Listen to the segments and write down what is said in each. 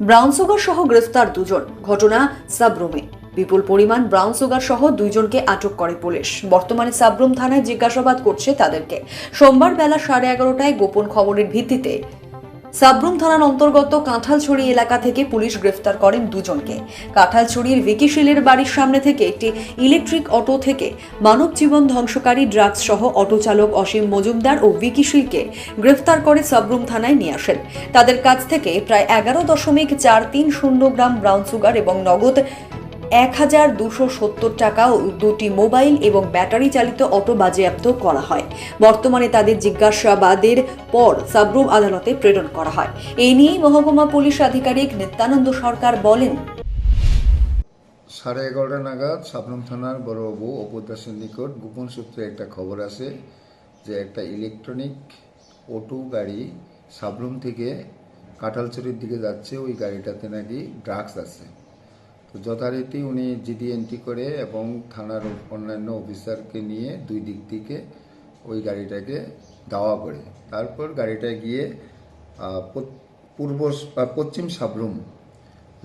Brown sugar সহ গ্রেফতার দুজন। ঘটনা সাবরুমে। বিপুল পরিমাণ ব্রাউন সুগার সহ দুইজনকে আটক করে পুলিশ। বর্তমানে সাবরুম থানায় জিজ্ঞাসাবাদ করছে তাদেরকে। সোমবার বেলা সাড়ে এগারোটায় গোপন খবরের ভিত্তিতে সাবরুম থানার অন্তর্গত কাঁঠালছড়ি এলাকা থেকে পুলিশ গ্রেফতার করেন দুজনকে। কাঁঠালছড়ির ভিকিশিলের বাড়ির সামনে থেকে একটি ইলেকট্রিক অটো থেকে মানব জীবন ধ্বংসকারী ড্রাগস সহ অটো চালক অসীম মজুমদার ও ভিকিশিলকে গ্রেফতার করে সাবরুম থানায় নিয়ে আসেন। তাদের কাছ থেকে প্রায় এগারো দশমিক চার তিন শূন্য গ্রাম ব্রাউন সুগার এবং নগদ এক হাজার দুশো সত্তর টাকা দুটি মোবাইল এবং ব্যাটারি চালিত অটো বাজেয়াপ্ত করা হয়। বর্তমানে তাদের জিজ্ঞাসাবাদের পর সাবরুম আদালতে প্রেরণ করা হয়। এই নিয়েই মহকুমা পুলিশ আধিকারিক নিত্যানন্দ সরকার বলেন, সাড়ে এগারোটা নাগাদ সাবরুম থানার বড়বাবু অপুর দাসের নিকট গোপন সূত্রে একটা খবর আছে যে একটা ইলেকট্রনিক অটো গাড়ি সাবরুম থেকে কাঁঠালচুরির দিকে যাচ্ছে। ওই গাড়িটাতে নাকি ড্রাগস আছে। তো যথারীতি উনি জিডি এন্ট্রি করে এবং থানার অন্যান্য অফিসারকে নিয়ে দুই দিক থেকে ওই গাড়িটাকে দাওয়া করে। তারপর গাড়িটা গিয়ে পূর্ব পশ্চিম সাবরুম,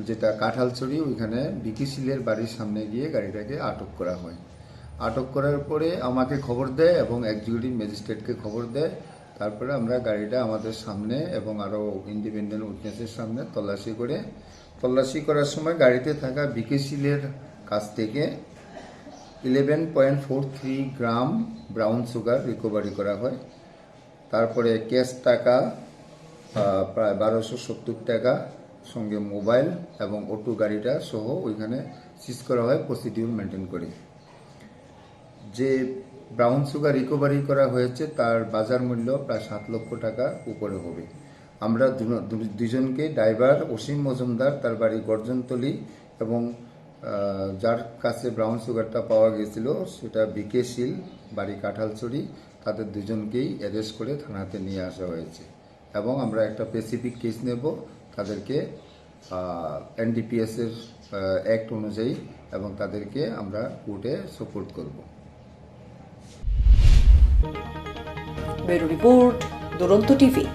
যেটা কাঁঠালছড়ি, ওইখানে বিকিশিলের বাড়ির সামনে গিয়ে গাড়িটাকে আটক করা হয়। আটক করার পরে আমাকে খবর দেয় এবং এক্সিকিউটিভ ম্যাজিস্ট্রেটকে খবর দেয় তারপরে আমরা গাড়িটা আমাদের সামনে এবং আরও ইন্ডিপেন্ডেন্ট উইটনেসের সামনে তল্লাশি করে, তল্লাশি করার সময় গাড়িতে থাকা বিকেশিলের কাছ থেকে eleven point four three gram brown sugar recovery করা হয়। তারপরে ক্যাশ টাকা প্রায় বারোশো সত্তর টাকা সঙ্গে মোবাইল এবং অটো গাড়িটা সহ ওইখানে সিজ করা হয় প্রসিডিউর মেনটেন করে। যে ব্রাউন সুগার রিকভারি করা হয়েছে, তার বাজার মূল্য প্রায় সাত লক্ষ টাকা উপরে হবে। আমরা দুজনকে ড্রাইভার অসীম মজুমদার, তার বাড়ি গর্জনতলি এবং যার কাছে ব্রাউন সুগারটা পাওয়া গেছিল, সেটা বিকে শীল, বাড়ি কাঁঠালছড়ি, তাদের দুজনকেই অ্যারেস্ট করে থানাতে নিয়ে আসা হয়েছে। এবং আমরা একটা স্পেসিফিক কেস নেব, তাদেরকে এনডিপিএস এর অ্যাক্ট অনুযায়ী এবং তাদেরকে আমরা কোর্টে সাপোর্ট করব। Bureau report Duronto TV.